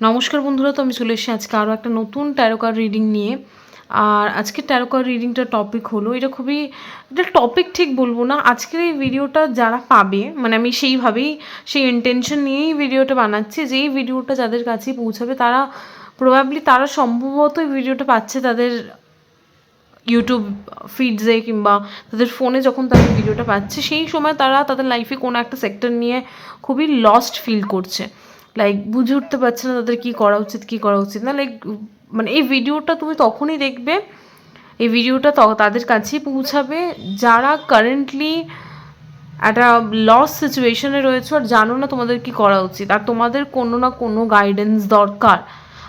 নমস্কার বন্ধুরা, তো আমি চলে এসেছি আজকে আরও একটা নতুন ট্যারোকার রিডিং নিয়ে। আর আজকের ট্যারোকার রিডিংটার টপিক হলো, এটা খুবই, এটা টপিক ঠিক বলব না, আজকের এই ভিডিওটা যারা পাবে মানে আমি সেইভাবেই, সেই ইন্টেনশন নিয়েই ভিডিওটা বানাচ্ছি, যে এই ভিডিওটা যাদের কাছে পৌঁছাবে, তারা প্রবাবলি তারা সম্ভবত এই ভিডিওটা পাচ্ছে তাদের ইউটিউব ফিডসে কিংবা তাদের ফোনে যখন তাদের ভিডিওটা পাচ্ছে, সেই সময় তারা তাদের লাইফে কোনো একটা সেক্টর নিয়ে খুবই লস্ট ফিল করছে। লাইক বুঝে উঠতে পারছে না তাদের কী করা উচিত, কী করা উচিত না। লাইক মানে এই ভিডিওটা তুমি তখনই দেখবে, এই ভিডিওটা তাদের কাছেই পৌঁছাবে। যারা কারেন্টলি একটা লস সিচুয়েশনে রয়েছে আর জানো না তোমাদের কি করা উচিত। আর তোমাদের কোনো না কোনো গাইডেন্স দরকার।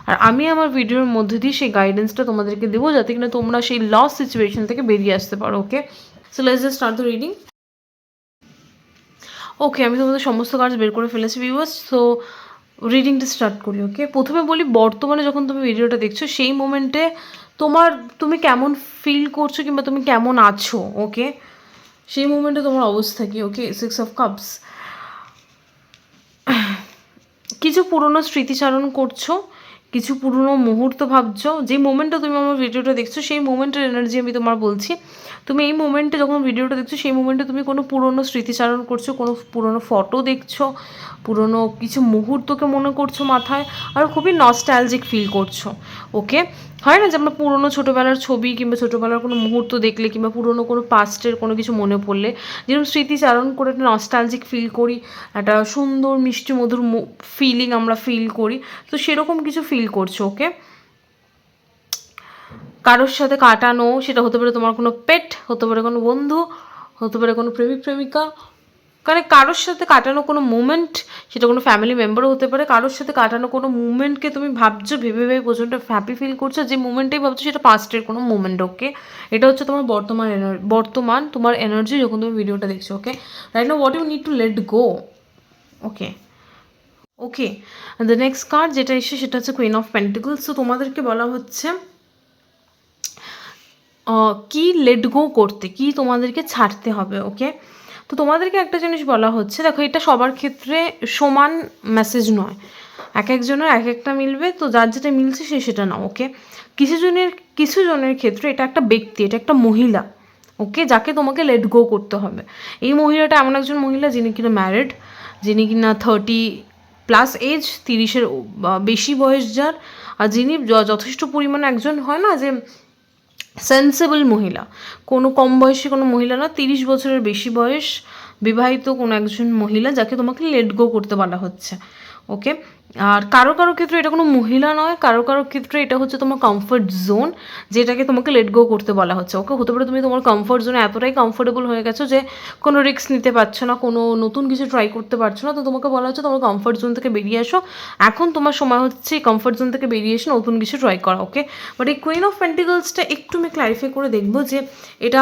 আর আমি আমার ভিডিওর মধ্যে দিয়ে সেই গাইডেন্সটা তোমাদেরকে দেবো যাতে কিনা তোমরা সেই লস সিচুয়েশন থেকে বেরিয়ে আসতে পারো okay so let's just start the reading okay আমি তোমাদের সমস্ত কাজ বের করে ফেলেছি ভিউয়ার্স সো রিডিংটা স্টার্ট করি ওকে প্রথমে বলি, বর্তমানে যখন তুমি ভিডিওটা দেখছ, সেই মোমেন্টে তোমার তুমি কেমন ফিল করছ কিংবা তুমি কেমন আছো ওকে সেই মোমেন্টে তোমার অবস্থা কি ওকে সিক্স অফ কাপস কিছু পুরনো স্মৃতিচারণ করছ কিছু পুরনো মুহূর্ত ভাবছ যে মোমেন্টটা তুমি আমার ভিডিওটা দেখছ, সেই মোমেন্টের এনার্জি আমি তোমার বলছি। তুমি এই মোমেন্টে যখন ভিডিওটা দেখছ, সেই মোমেন্টে তুমি কোনো পুরনো স্মৃতিচারণ করছ, কোনো পুরনো ফটো দেখছ, পুরনো কিছু মুহূর্তকে মনে করছ মাথায়, আর খুবই নস্টালজিক ফিল করছ ওকে হয় না যে আমরা পুরনো ছোটোবেলার ছবি কিংবা ছোটোবেলার কোনো মুহূর্ত দেখলে কিংবা পুরনো কোনো পাস্টের কোনো কিছু মনে পড়লে, যেরকম স্মৃতিচারণ করে একটা নস্টালজিক ফিল করি, একটা সুন্দর মিষ্টি মধুর ফিলিং আমরা ফিল করি, তো সেরকম কিছু ফিল করছ ওকে কারোর সাথে কাটানো, সেটা হতে পারে তোমার কোনো পেট হতে পারে কোনো বন্ধু, হতে পারে কোনো প্রেমিক, প্রেমিকা মানে কারোর সাথে কাটানো কোনো মুমেন্ট সেটা কোনো ফ্যামিলি মেম্বারও হতে পারে, কারোর সাথে কাটানো কোনো মুমেন্টকে তুমি ভাবছ, ভেবে ভেবে প্রচণ্ড হ্যাপি ফিল করছ, যে মুমেন্টেই ভাবছ সেটা পাস্টের কোনো মুমেন্ট ওকে এটা হচ্ছে তোমার বর্তমান বর্তমান তোমার এনার্জি যখন তুমি ভিডিওটা দেখছ ওকে রাইট না what you need to let go okay okay the next card যেটা এসে সেটা হচ্ছে কুইন অফ পেন্টিকলস তো তোমাদেরকে বলা হচ্ছে কি লেট গো করতে, কি তোমাদেরকে ছাড়তে হবে ওকে তো তোমাদেরকে একটা জিনিস বলা হচ্ছে, দেখো এটা সবার ক্ষেত্রে সমান মেসেজ নয়। এক একজনের এক একটা মিলবে, তো যার যেটা মিলছে সে সেটা নাও ওকে কিছু জনের কিছু জনের ক্ষেত্রে এটা একটা ব্যক্তি, এটা একটা মহিলা ওকে যাকে তোমাকে লেট গো করতে হবে। এই মহিলাটা এমন একজন মহিলা যিনি কিনা ম্যারিড যিনি কিনা থার্টি প্লাস এজ তিরিশের বেশি বয়স যার, আর যিনি যথেষ্ট পরিমাণে একজন হয় না যে সেন্সেবল মহিলা। কোনো কম বয়সী কোনো মহিলা না, তিরিশ বছরের বেশি বয়স বিবাহিত কোনো একজন মহিলা যাকে তোমাকে লেট গো করতে বলা হচ্ছে। ওকে আর কারও কারও ক্ষেত্রে এটা কোনো মহিলা নয়, কারও কারও ক্ষেত্রে এটা হচ্ছে তোমার কমফর্ট জোন যেটাকে তোমাকে লেট গো করতে বলা হচ্ছে। ওকে হতে পারে তুমি তোমার কমফর্ট জোনে এতটাই কমফোর্টেবল হয়ে গেছো যে কোনো রিস্ক নিতে পারছ না, কোনো নতুন কিছু ট্রাই করতে পারছ না, তো তোমাকে বলা হচ্ছে তোমার কমফর্ট জোন থেকে বেরিয়ে আসো এখন তোমার সময় হচ্ছে কমফর্ট জোন থেকে বেরিয়ে এসে নতুন কিছু ট্রাই করা ওকে বাট এই কুইন অফ পেন্টিকলসটা একটু আমি ক্লারিফাই করে দেখব যে এটা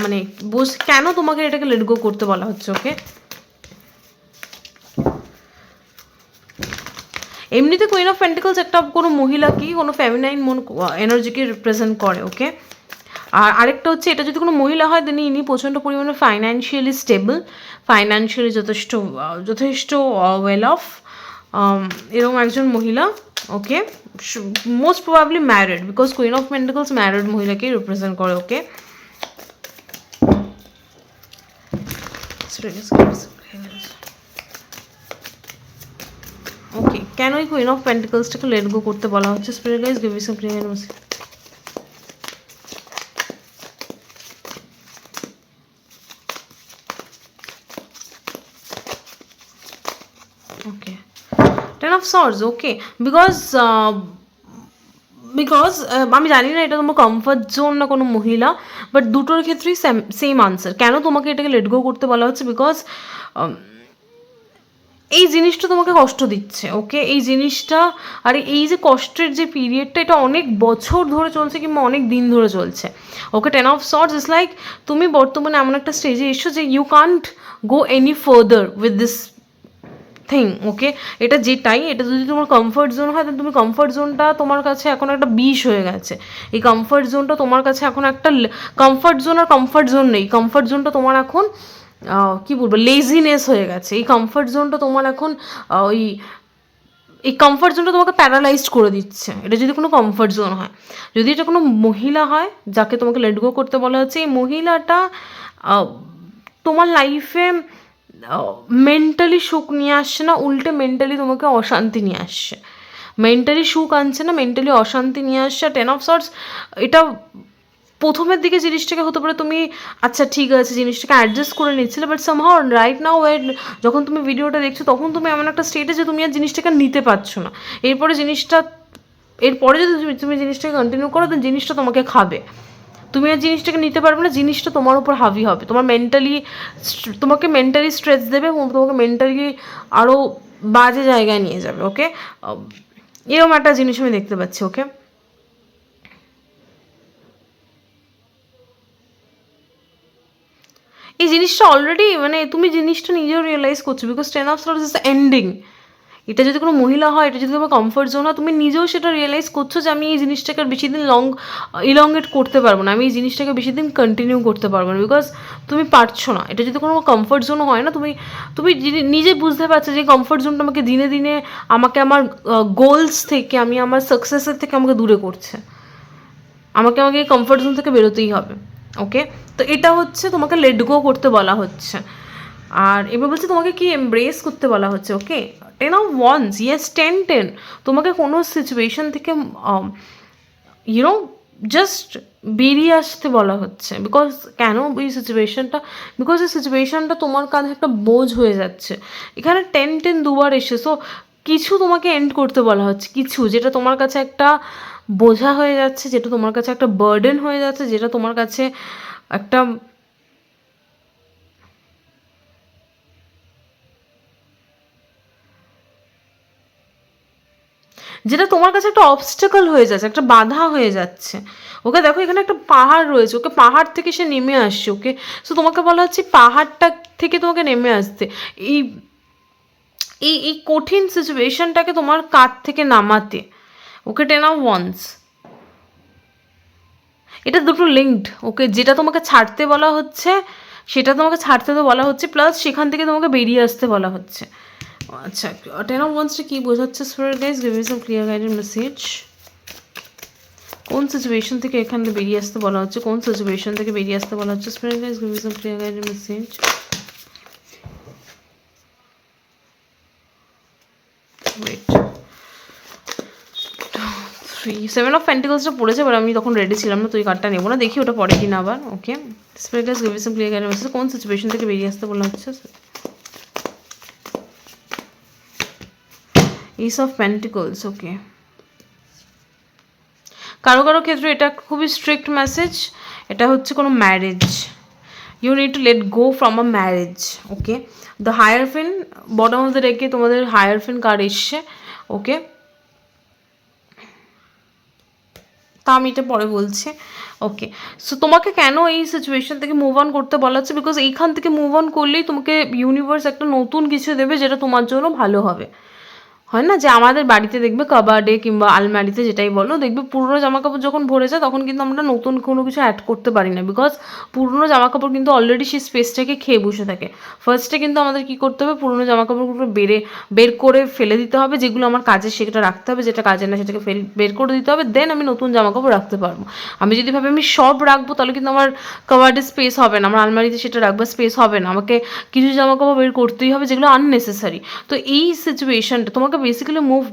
মানে বোঝ কেন তোমাকে এটাকে লেট গো করতে বলা হচ্ছে ওকে এমনিতে কুইন অফ পেন্টিকলস একটা কোনো মহিলাকেই কোনো ফ্যামিনাইন মন এনার্জিকে রিপ্রেজেন্ট করে ওকে আর আরেকটা হচ্ছে, এটা যদি কোনো মহিলা হয় তিনি ইনি প্রচণ্ড পরিমাণে ফাইন্যান্সিয়ালি স্টেবল ফাইন্যান্সিয়ালি যথেষ্ট যথেষ্ট ওয়েল অফ এরকম একজন মহিলা okay most probably married because queen of pentacles married মহিলাকে রিপ্রেজেন্ট করে ওকে ওকে কেন এই কুইন অফ পেন্টিকলসটাকে লেট গো করতে বলা হচ্ছে? Spirit guides give some clear okay ten of okay because because আমি জানি না এটা তোমার কমফর্ট জোন না কোনো মহিলা বাট দুটোর ক্ষেত্রেই সেম সেম আনসার কেন তোমাকে এটাকে লেট গো করতে বলা হচ্ছে? বিকজ এই জিনিসটা তোমাকে কষ্ট দিচ্ছে ওকে এই জিনিসটা, আর এই যে কষ্টের যে পিরিয়ডটা এটা অনেক বছর ধরে চলছে কিংবা অনেক দিন ধরে চলছে okay ten of swords is like তুমি বর্তমানে এমন একটা স্টেজে এসো যে you can't go any further with this thing okay এটা যেটাই এটা যদি তোমার কমফর্ট জোন হয় তাহলে তুমি কমফর্ট জোনটা তোমার কাছে এখন একটা বিষ হয়ে গেছে। এই কমফর্ট জোনটা তোমার কাছে এখন একটা কমফর্ট জোন আর কমফর্ট জোন নেই। কমফর্ট জোনটা তোমার এখন কি বলব লেজিনেস হয়ে গেছে। এই কমফর্ট জোনটা তোমার এখন ওই, এই কমফর্ট জোনটা তোমাকে প্যারালাইজড করে দিচ্ছে। এটা যদি কোনো কমফর্ট জোন হয়। যদি এটা কোনো মহিলা হয়, যাকে তোমাকে লেট গো করতে বলা হচ্ছে, এই মহিলাটা তোমার লাইফে মেন্টালি সুখ নিয়ে আসছে না, উল্টে মেন্টালি তোমাকে অশান্তি নিয়ে আসছে। মেন্টালি সুখ আনছে না মেন্টালি অশান্তি নিয়ে আসছে টেন অফ সর্টস এটা প্রথমের দিকে জিনিসটাকে হতে পারে তুমি আচ্ছা ঠিক আছে, জিনিসটাকে অ্যাডজাস্ট করে নিচ্ছিলে but somehow right now wait যখন তুমি ভিডিওটা দেখছ, তখন তুমি এমন একটা স্টেটে যে তুমি আর জিনিসটাকে নিতে পারছ না। এরপরে জিনিসটা, এরপরে যদি তুমি তুমি জিনিসটাকে কন্টিনিউ করো তো জিনিসটা তোমাকে খাবে। তুমি আর জিনিসটাকে নিতে পারবে না, জিনিসটা তোমার উপর হাবি হবে। তোমার মেন্টালি তোমাকে মেন্টালি স্ট্রেস দেবে এবং তোমাকে মেন্টালি আরও বাজে জায়গায় নিয়ে যাবে ওকে এরকম একটা জিনিস আমি দেখতে পাচ্ছি ওকে এই জিনিসটা অলরেডি মানে তুমি জিনিসটা নিজেও রিয়েলাইজ করছ because ten of swords is ending এটা যদি কোনো মহিলা হয়, এটা যদি তোমার কমফর্ট জোন হয়, তুমি নিজেও সেটা রিয়েলাইজ করছ যে আমি এই জিনিসটাকে বেশি দিন লং ইলংগেট করতে পারব না, আমি এই জিনিসটাকে বেশি দিন কন্টিনিউ করতে পারব না বিকজ তুমি পারছ না। এটা যদি কোনো কমফর্ট জোন হয় না, তুমি তুমি নিজে বুঝতে পারছ যে কমফর্ট জোনটা আমাকে দিনে দিনে আমাকে আমার গোলস থেকে, আমি আমার সাকসেসের থেকে আমাকে দূরে করছে। আমাকে আমাকে এই কমফর্ট জোন থেকে বেরোতেই হবে। ওকে? তো এটা হচ্ছে তোমাকে লেট গো করতে বলা হচ্ছে। আর এবার বলছে তোমাকে কি এমব্রেস করতে বলা হচ্ছে, okay? Ten of wands yes ten ten তোমাকে কোনো সিচুয়েশন থেকে ইউনো জাস্ট বেরিয়ে আসতে বলা হচ্ছে। বিকজ কেন এই সিচুয়েশনটা বিকজ এই সিচুয়েশনটা তোমার কাঁধে একটা বোঝ হয়ে যাচ্ছে। এখানে টেন টেন দুবার এসে সো কিছু তোমাকে এন্ড করতে বলা হচ্ছে। কিছু, যেটা তোমার কাছে একটা বোঝা হয়ে যাচ্ছে, যেটা তোমার কাছে একটা বার্ডেন হয়ে যাচ্ছে, যেটা তোমার কাছে একটা যেটা তোমার কাছে একটা অবস্টাকল হয়ে যাচ্ছে, একটা বাধা হয়ে যাচ্ছে। ওকে, দেখো এখানে একটা পাহাড় রয়েছে, ওকে পাহাড় থেকে সে নেমে আসছে, ওকে। সো তোমাকে বলা হচ্ছে পাহাড়টা থেকে তোমাকে নেমে আসতে। এই এই কঠিন সিচুয়েশনটাকে তোমার কাঁধ থেকে নামাতে। Okay ten of wands. এটা দুটো লিঙ্কড। ওকে যেটা তোমাকে ছাড়তে বলা হচ্ছে, সেটা তোমাকে ছাড়তে তো বলা হচ্ছে, প্লাস সেখান থেকে তোমাকে বেরিয়ে আসতে বলা হচ্ছে। আচ্ছা টেন অফ ওয়ান্সটা কী বোঝাচ্ছে spirit guides give some clear guided message কোন সিচুয়েশন থেকে এখানে বেরিয়ে আসতে বলা হচ্ছে? কোন সিচুয়েশন থেকে বেরিয়ে আসতে বলা হচ্ছে? Spirit guides give some clear guided message wait three seven of প্যান্টিকলসটা পড়েছে এবার আমি তখন রেডি ছিলাম না তুই কার্ডটা নেব না। দেখি ওটা পরে কিনা আবার okay spirit guides give some clear message কোন সিচুয়েশন থেকে বেরিয়ে আসতে বলা হচ্ছে? এইস অফ প্যান্টিকলস ওকে কারও কারও ক্ষেত্রে এটা খুবই স্ট্রিক্ট মেসেজ এটা হচ্ছে কোনো marriage you need to let go from a marriage okay the higher fin bottom of the ডেকে তোমাদের হায়ার ফিন কার্ড এসছে ওকে তা আমি এটা পরে বলছি। ওকে সো তোমাকে কেন এই সিচুয়েশন থেকে মুভ অন করতে বলা হচ্ছে? বিকজ এইখান থেকে মুভ অন করলেই তোমাকে ইউনিভার্স একটা নতুন কিছু দেবে যেটা তোমার জন্য ভালো হবে। হয় না যে আমাদের বাড়িতে দেখবে কাবার্ডে কিংবা আলমারিতে যেটাই বলো, দেখবে পুরনো জামা কাপড় যখন ভরে যায় তখন কিন্তু আমরা নতুন কোনো কিছু অ্যাড করতে পারি না বিকজ পুরনো জামা কাপড় কিন্তু অলরেডি সেই স্পেসটাকে খেয়ে বসে থাকে। ফার্স্টে কিন্তু আমাদের কি করতে হবে? পুরনো জামা কাপড়গুলো বেরে করে ফেলে দিতে হবে, যেগুলো আমার কাজে সেটা রাখতে হবে, যেটা কাজে না সেটাকে ফেল, বের করে দিতে হবে দেন আমি নতুন জামা কাপড় রাখতে পারব। আমি যদি ভাবে আমি সব রাখব তাহলে কিন্তু আমার কাবার্ডে স্পেস হবে না, আমার আলমারিতে সেটা রাখবার স্পেস হবে না। আমাকে কিছু জামা কাপড় বের করতেই হবে যেগুলো আননেসেসারি তো এই সিচুয়েশনটা তোমাকে বেসিক্যালি মুভ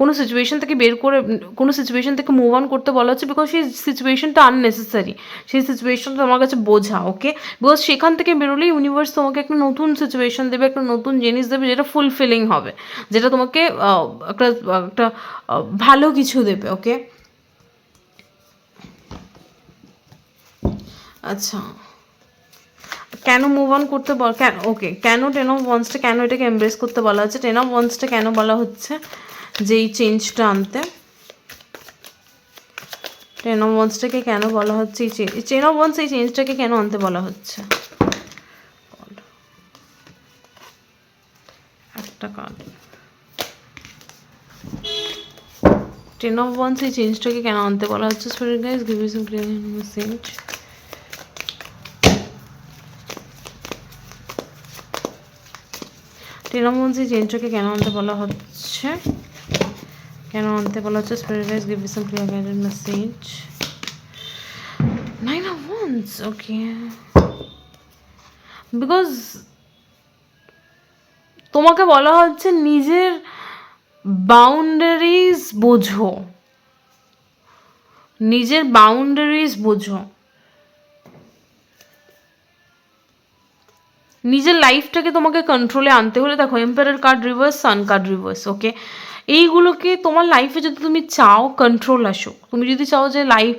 কোনো সিচুয়েশন থেকে বের করে, কোনো সিচুয়েশন থেকে মুভ অন করতে বলা হচ্ছে বিকজ সেই সিচুয়েশনটা আননেসেসারি সেই সিচুয়েশনটা তোমার কাছে বোঝা ওকে বিকজ সেখান থেকে বেরোলে ইউনিভার্স তোমাকে একটা নতুন সিচুয়েশন দেবে, একটা নতুন জিনিস দেবে যেটা ফুলফিলিং হবে, যেটা তোমাকে একটা একটা ভালো কিছু দেবে ওকে আচ্ছা। কেন মুভ অন করতে বল, কেন ওকে কেন টেন অফ ওয়ান্সটা কেন এটাকে এমব্রেস করতে বলা হচ্ছে? টেন অফ ওয়ান্সটা কেন বলা হচ্ছে? যে এই চেঞ্জটা আনতে। টেন অফ ওয়ান্সটাকে কেন বলা হচ্ছে? এই চেঞ্জ টেন অফ ওয়ান্স এই চেঞ্জটাকে কেন আনতে বলা হচ্ছে? একটা কার্ড টেন অফ ওয়ান্স এই চেঞ্জটাকে কেন আনতে বলা হচ্ছে? Spirit guides give you some message of wands কেন আনতে বলা হচ্ছে? কেন আনতে বলা হচ্ছে? Spirit guides give some clear guided message nine of wands okay because তোমাকে বলা হচ্ছে নিজের বাউন্ডারিজ বোঝো। নিজের বাউন্ডারিজ বোঝো। নিজের লাইফটাকে তোমাকে কন্ট্রোলে আনতে হলে দেখো emperor card reverse sun card reverse okay এইগুলোকে তোমার লাইফে যদি তুমি চাও কন্ট্রোল আসুক। তুমি যদি চাও যে লাইফ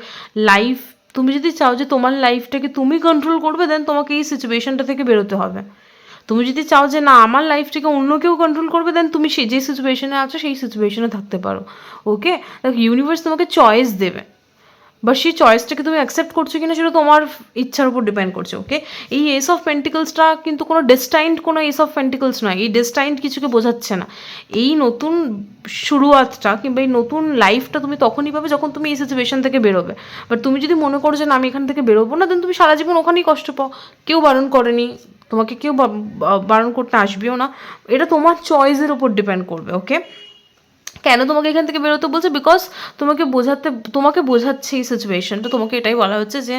লাইফ তুমি যদি চাও যে তোমার লাইফটাকে তুমি কন্ট্রোল করবে দেন তোমাকে এই সিচুয়েশনটা থেকে বেরোতে হবে। তুমি যদি চাও যে না, আমার লাইফটাকে অন্য কেউ কন্ট্রোল করবে দেন তুমি সে, যে সিচুয়েশনে আছো, সেই সিচুয়েশনে থাকতে পারো ওকে দেখো ইউনিভার্স তোমাকে চয়েস দেবে। বা সেই চয়েসটাকে তুমি অ্যাকসেপ্ট করছ কিনা সেটা তোমার ইচ্ছার উপর ডিপেন্ড করছে ওকে এই এস অফ পেন্টিকলসটা কিন্তু কোনো ডেস্টাইন্ড কোনো এস অফ পেন্টিকলস নয়। এই ডেস্টাইন্ড কিছুকে বোঝাচ্ছে না। এই নতুন শুরুয়াতটা কিংবা এই নতুন লাইফটা তুমি তখনই পাবে যখন তুমি এই সিচুয়েশন থেকে বেরোবে। বাট তুমি যদি মনে করো যে না, আমি এখান থেকে বেরোবো না দেন তুমি সারা জীবন ওখানেই কষ্ট পাও। কেউ বারণ করেনি, তোমাকে কেউ বারণ করতে আসবেও না। এটা তোমার চয়েসের উপর ডিপেন্ড করবে ওকে কেন তোমাকে এখান থেকে বেরোতে বলছে? বিকজ তোমাকে বোঝাতে, তোমাকে বোঝাচ্ছে এই সিচুয়েশনটা তোমাকে এটাই বলা হচ্ছে যে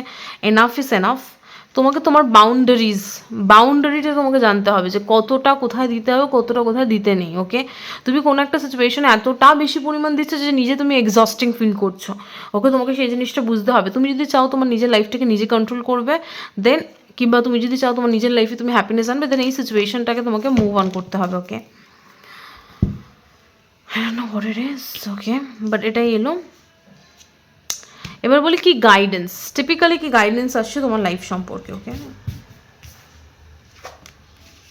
এনাফ ইস এনাফ তোমাকে তোমার বাউন্ডারিজ বাউন্ডারিটা তোমাকে জানতে হবে যে কতটা কোথায় দিতে হবে, কতটা কোথায় দিতে নেই ওকে তুমি কোনো একটা সিচুয়েশনে এতটা বেশি পরিমাণ দিচ্ছ যে নিজে তুমি এক্সস্টিং ফিল করছ ওকে তোমাকে সেই জিনিসটা বুঝতে হবে। তুমি যদি চাও তোমার নিজের লাইফটাকে নিজে কন্ট্রোল করবে দেন কিংবা তুমি যদি চাও তোমার নিজের লাইফে তুমি হ্যাপিনেস আনবে দেন এই সিচুয়েশনটাকে তোমাকে মুভ অন করতে হবে okay I don't know what it is, okay? But এটাই এলো। এবার বলি কি গাইডেন্স টিপিক্যালি কি গাইডেন্স আসছে তোমার লাইফ সম্পর্কে okay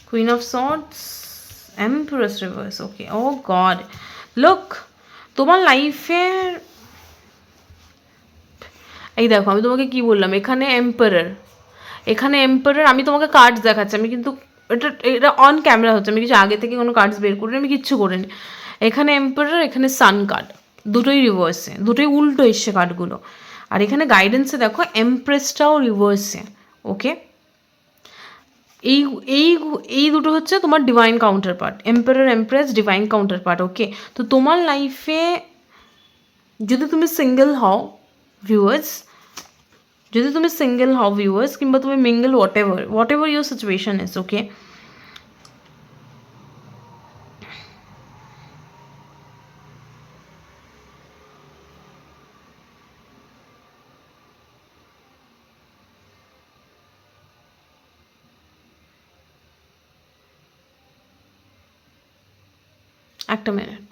queen of swords empress reverse okay oh god look তোমার লাইফের এই দেখো আমি তোমাকে কি বললাম? এখানে এম্পারার এখানে এম্পারার আমি তোমাকে কার্ডস দেখাচ্ছি আমি কিন্তু এটা এটা অন ক্যামেরা হচ্ছে আমি কিছু আগে থেকে কোনো কার্ডস বের করিনি আমি কিচ্ছু করিনি। এখানে এম্পারার এখানে সান কার্ড দুটোই রিভার্সে দুটোই উল্টো এসছে কার্ডগুলো আর এখানে গাইডেন্সে দেখো এমপ্রেসটাও রিভার্সে ওকে এই এই এই দুটো হচ্ছে তোমার divine counterpart emperor empress divine counterpart okay তো তোমার লাইফে যদি তুমি সিঙ্গেল হও ভিউয়ার্স যদি তুমি সিঙ্গেল হও ভিউয়ার্স কিংবা তুমি mingle whatever whatever your situation is okay একটা মিনিট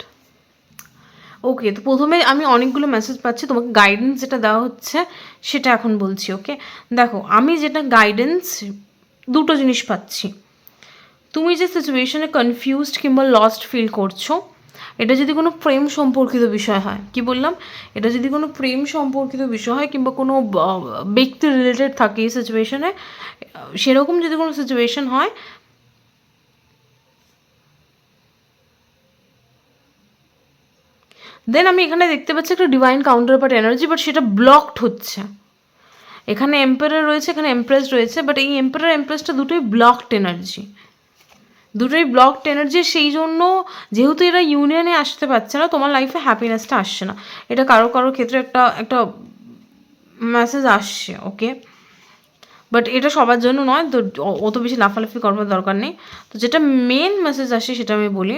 ওকে তো প্রথমে আমি অনেকগুলো মেসেজ পাচ্ছি, তোমাকে গাইডেন্স যেটা দেওয়া হচ্ছে সেটা এখন বলছি ওকে দেখো, আমি যেটা গাইডেন্স দুটো জিনিস পাচ্ছি। তুমি যে সিচুয়েশনে কনফিউজড কিংবা লস্ট ফিল করছ, এটা যদি কোনো প্রেম সম্পর্কিত বিষয় হয়, কি বললাম? এটা যদি কোনো প্রেম সম্পর্কিত বিষয় হয় কিংবা কোনো ব্যক্তি রিলেটেড থাকে এই সিচুয়েশনে সেরকম যদি কোনো সিচুয়েশন হয় দেন আমি এখানে দেখতে পাচ্ছি একটা divine counterpart energy but সেটা ব্লকড হচ্ছে। এখানে এম্পায়ার রয়েছে, এখানে এমপ্রেস রয়েছে বাট এই এম্পায়ার এমপ্রেসটা দুটোই ব্লকড এনার্জি দুটোই ব্লকড এনার্জি সেই জন্য যেহেতু এরা ইউনিয়নে আসতে পারছে না, তোমার লাইফে হ্যাপিনেসটা আসছে না। এটা কারও কারও ক্ষেত্রে একটা একটা মেসেজ আসছে ওকে বাট এটা সবার জন্য নয়, তো অত বেশি লাফালাফি করবার দরকার নেই। তো যেটা মেন মেসেজ আসে সেটা আমি বলি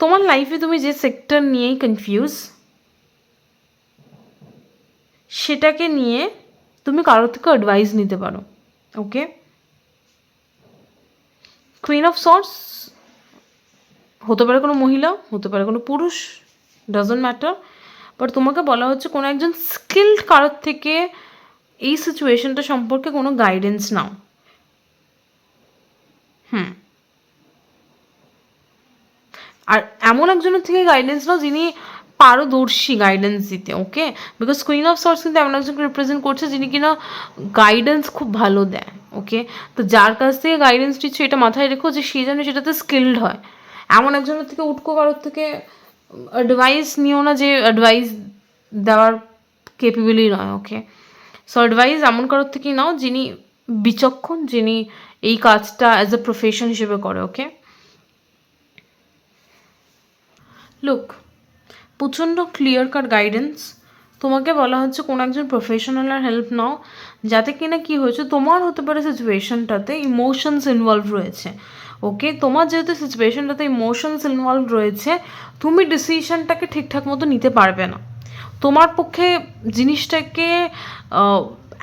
তোমার লাইফে তুমি যে সেক্টর নিয়েই কনফিউজ সেটাকে নিয়ে তুমি কারোর থেকে অ্যাডভাইস নিতে পারো ওকে কুইন অফ সর্টস হতে পারে কোনো মহিলা, হতে পারে কোনো পুরুষ ডাজন্ট ম্যাটার বাট তোমাকে বলা হচ্ছে কোনো একজন স্কিল্ড কারোর থেকে এই সিচুয়েশনটা সম্পর্কে কোনো গাইডেন্স নাও। হুম। আর এমন একজনের থেকে গাইডেন্স নাও যিনি পারদর্শী গাইডেন্স দিতে okay because queen of swords কিন্তু এমন একজনকে রিপ্রেজেন্ট করছে যিনি কিনা গাইডেন্স খুব ভালো দেয় ওকে তো যার কাছ থেকে গাইডেন্স দিচ্ছে এটা মাথায় রেখো যে সে যেন সেটাতে স্কিল্ড হয়। এমন একজনের থেকে উটকো কারোর থেকে অ্যাডভাইস নিও না যে অ্যাডভাইস দেওয়ার কেপেবলই নয় ওকে সো অ্যাডভাইস এমন কারোর থেকেই নাও যিনি বিচক্ষণ, যিনি এই কাজটা অ্যাজ এ প্রফেশন হিসেবে করে ওকে লুক প্রচণ্ড ক্লিয়ার কাট গাইডেন্স তোমাকে বলা হচ্ছে কোনো একজন প্রফেশনালের হেল্প নাও, যাতে কিনা কি হয়েছে, তোমার হতে পারে সিচুয়েশনটাতে ইমোশনস ইনভলভ রয়েছে। ওকে তোমার যেহেতু সিচুয়েশনটাতে ইমোশনস ইনভলভ রয়েছে, তুমি ডিসিশনটাকে ঠিকঠাক মতো নিতে পারবে না। তোমার পক্ষে জিনিসটাকে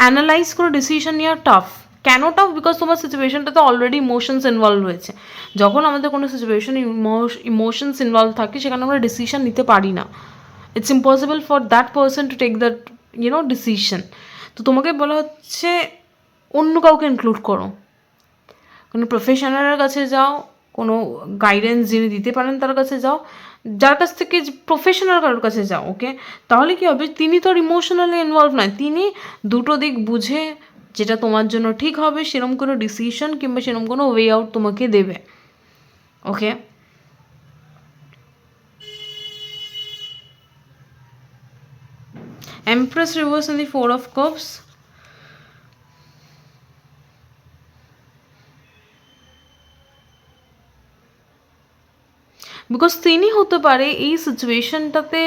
অ্যানালাইজ করে ডিসিশন নেওয়া টাফ কেন টাফ বিকজ তোমার সিচুয়েশনটাতে অলরেডি ইমোশনস ইনভলভ রয়েছে যখন আমাদের কোনো সিচুয়েশন ইমোশনস ইনভলভ থাকে, সেখানে আমরা ডিসিশন নিতে পারি না। It's impossible for that person to take that you know decision তো তোমাকে বলা হচ্ছে, অন্য কাউকে ইনক্লুড করো। কোনো প্রফেশনালের কাছে যাও, কোনো গাইডেন্স যিনি দিতে পারেন তার কাছে যাও, যার কাছ থেকে প্রফেশনাল কারোর কাছে যাও ওকে তাহলে কি হবে? তিনি তো আর ইমোশনালি ইনভলভ নয়। তিনি দুটো দিক বুঝে যেটা তোমার জন্য ঠিক হবে সেরকম কোনো ডিসিশন কিংবা সেরকম কোনো ওয়ে আউট তোমাকে দেবে okay Empress reverse in the Four of Cups. বিকজ তিনি হতে পারে এই সিচুয়েশনটাতে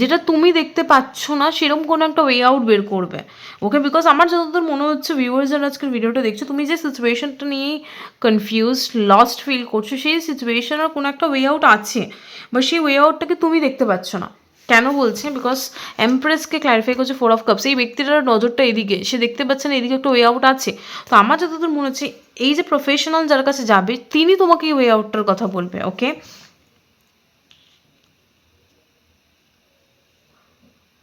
যেটা তুমি দেখতে পাচ্ছ না সেরকম কোনো একটা ওয়ে আউট বের করবে। ওকে বিকজ আমার যতদূর মনে হচ্ছে ভিউয়ার্স যারা আজকের ভিডিওটা দেখছ, তুমি যে সিচুয়েশনটা নিয়ে কনফিউজ লস্ট ফিল করছ, সেই সিচুয়েশনের কোনো একটা ওয়ে আউট আছে। বা সেই ওয়ে আউটটাকে তুমি দেখতে পাচ্ছ না। কেন বলছে? বিকজ এমপ্রেসকে ক্ল্যারিফাই করছে ফোর অফ কাপস এই ব্যক্তিটার নজরটা এদিকে, সে দেখতে পাচ্ছে না এদিকে একটা ওয়ে আউট আছে। তো আমার যতদূর মনে হচ্ছে, এই যে প্রফেশনাল যার কাছে যাবে, তিনি তোমাকে এই ওয়ে আউটটার কথা বলবে ওকে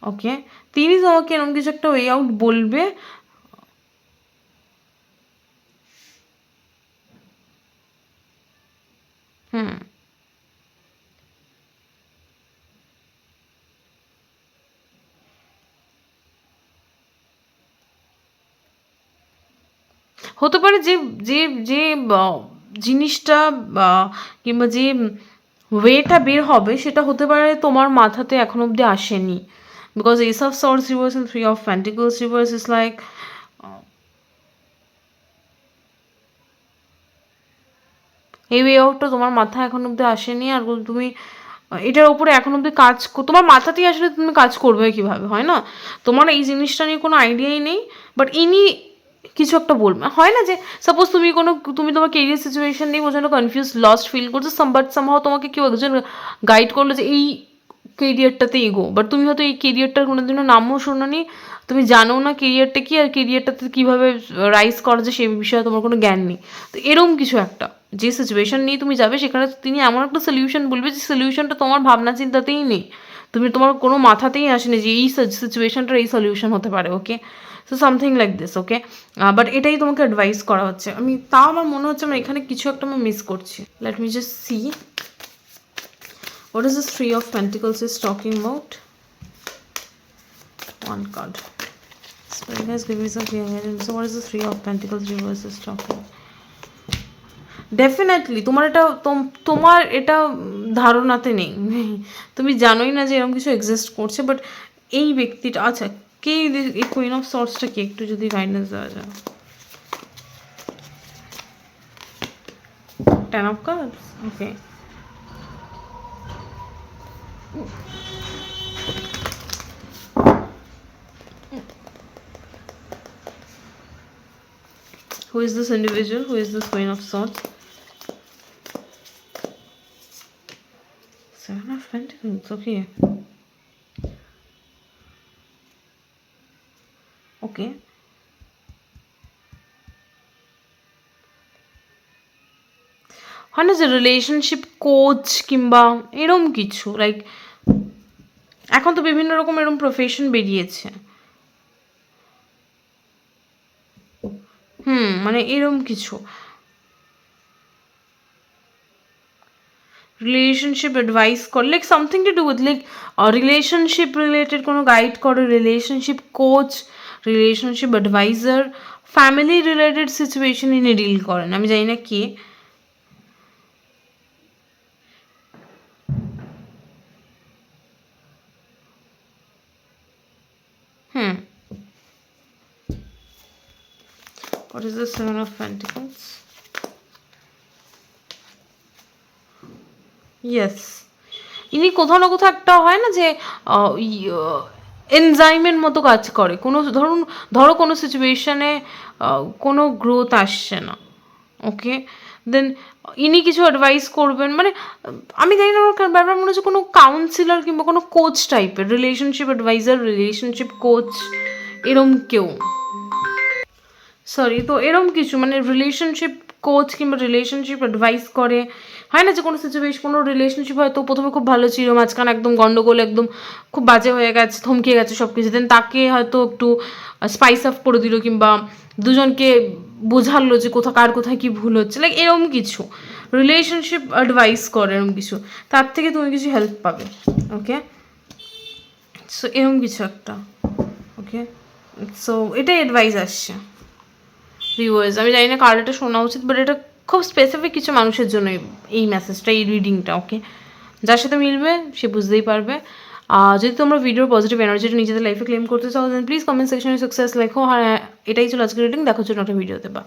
ওকে তিনি তোমাকে এরকম কিছু একটা ওয়ে আউট বলবে। হুম। হতে পারে যে যে যে জিনিসটা কিংবা যে ওয়েটা বের হবে, সেটা হতে পারে তোমার মাথাতে এখন অবধি আসেনি। Because ace of swords reverse and three of pentacles reverse is like এই ওয়ে আউটটা তোমার মাথা এখন অব্দি আসেনি, আর তুমি, এটার উপরে এখন অব্দি কাজ তোমার মাথাতেই আসলে তুমি কাজ করবে কীভাবে, হয় না? তোমার এই জিনিসটা নিয়ে কোনো আইডিয়াই নেই বাট ইনি কিছু একটা বলবে। হয় না যে সাপোজ তুমি কোনো, তুমি তোমার কেরিয়ার সিচুয়েশন নিয়ে প্রচণ্ড কনফিউজ লস্ট ফিল করছ বাট সামহাও তোমাকে কেউ একজন গাইড করল যে এই কেরিয়ারটাতে এগো। বাট তুমি হয়তো এই কেরিয়ারটার কোনোদিনও নামও শোনোনি। তুমি জানো না কেরিয়ারটা কি, আর কেরিয়ারটাতে কীভাবে রাইজ করা যায় সেই বিষয়ে তোমার কোনো জ্ঞান নেই। তো এরম কিছু একটা। যে সিচুয়েশন নিয়ে তুমি যাবে, সেখানে তিনি এমন একটা সলিউশন বলবে যে সলিউশনটা তোমার ভাবনা চিন্তাতেই নেই। তুমি তোমার কোনো মাথাতেই আসেনি যে এই সিচুয়েশনটার এই সলিউশন হতে পারে okay so something like this okay but এটাই তোমাকে অ্যাডভাইস করা হচ্ছে। আমি তাও আমার মনে হচ্ছে আমার এখানে কিছু একটা আমি মিস করছি। Let me just see What is this Three of Pentacles is talking about? One card. Spirit guys, give me some clear guidance. So what is the Three of Pentacles reverse is talking? Definitely তোমার এটা তোমার এটা ধারণাতে নেই তুমি জানোই না যে এরকম কিছু এক্সিস্ট করছে বাট এই ব্যক্তিটা আচ্ছা কে এই কুইন অফ সর্টসটা কি একটু যদি গাইডেন্স দেওয়া যায় ten of cards okay Who is this individual? Who is this Queen of Swords? Seven of Pentacles, okay. Okay. হয় না যে রিলেশনশিপ কোচ কিংবা এরম কিছু লাইক এখন তো বিভিন্ন রকম এরম প্রফেশন বেরিয়েছে। হুম মানে এরম কিছু। রিলেশনশিপ অ্যাডভাইস কর like something to do with like relationship related কোনো গাইড করো relationship coach relationship advisor family related situation ইনি ডিল করেন। আমি জানি না কে হুম What is the Seven of Pentacles? Yes. ইনি কোথাও না কোথাও একটা হয় না যে এনজাইমের মতো কাজ করে। কোনো, ধরুন, ধরো কোনো সিচুয়েশনে কোনো গ্রোথ আসছে না। ওকে দেন ইনি কিছু অ্যাডভাইস করবেন। মানে আমি জানি না, আমার বারবার মনে হচ্ছে কোনো কাউন্সিলর কিংবা কোনো কোচ টাইপের রিলেশনশিপ অ্যাডভাইজার রিলেশনশিপ কোচ এরম কেউ। সরি তো এরম কিছু মানে রিলেশনশিপ কোচ কিংবা রিলেশনশিপ অ্যাডভাইস করে। হয় না যে কোনো সিচুয়েশন কোনো রিলেশনশিপ হয়তো প্রথমে খুব ভালো ছিল, মাঝখানে একদম গন্ডগোল, একদম খুব বাজে হয়ে গেছে, থমকে গেছে সব কিছু দেন তাকে হয়তো একটু স্পাইস আপ করে দিল কিংবা দুজনকে বোঝালো যে কোথা, কার কোথায় কি ভুল হচ্ছে লাইক এরম কিছু। রিলেশনশিপ অ্যাডভাইস করে এরম কিছু। তার থেকে তুমি কিছু হেল্প পাবে ওকে সো এরম কিছু একটা ওকে সো এটাই অ্যাডভাইস আসছে। ভিউয়ার্স আমি জানি না কার এটা শোনা উচিত বাট এটা খুব স্পেসিফিক কিছু মানুষের জন্য এই- মেসেজটা এই রিডিংটা ওকে যার সাথে মিলবে, সে বুঝতেই পারবে। আর যদি তোমরা ভিডিওর পজিটিভ এনার্জিটা নিজেদের লাইফে ক্লেম করতে চাও দেন প্লিজ কমেন্ট সেকশনে সাকসেস লেখো। আর এটাই ছিল আজকের রিডিং দেখার জন্য একটা ভিডিওতে বা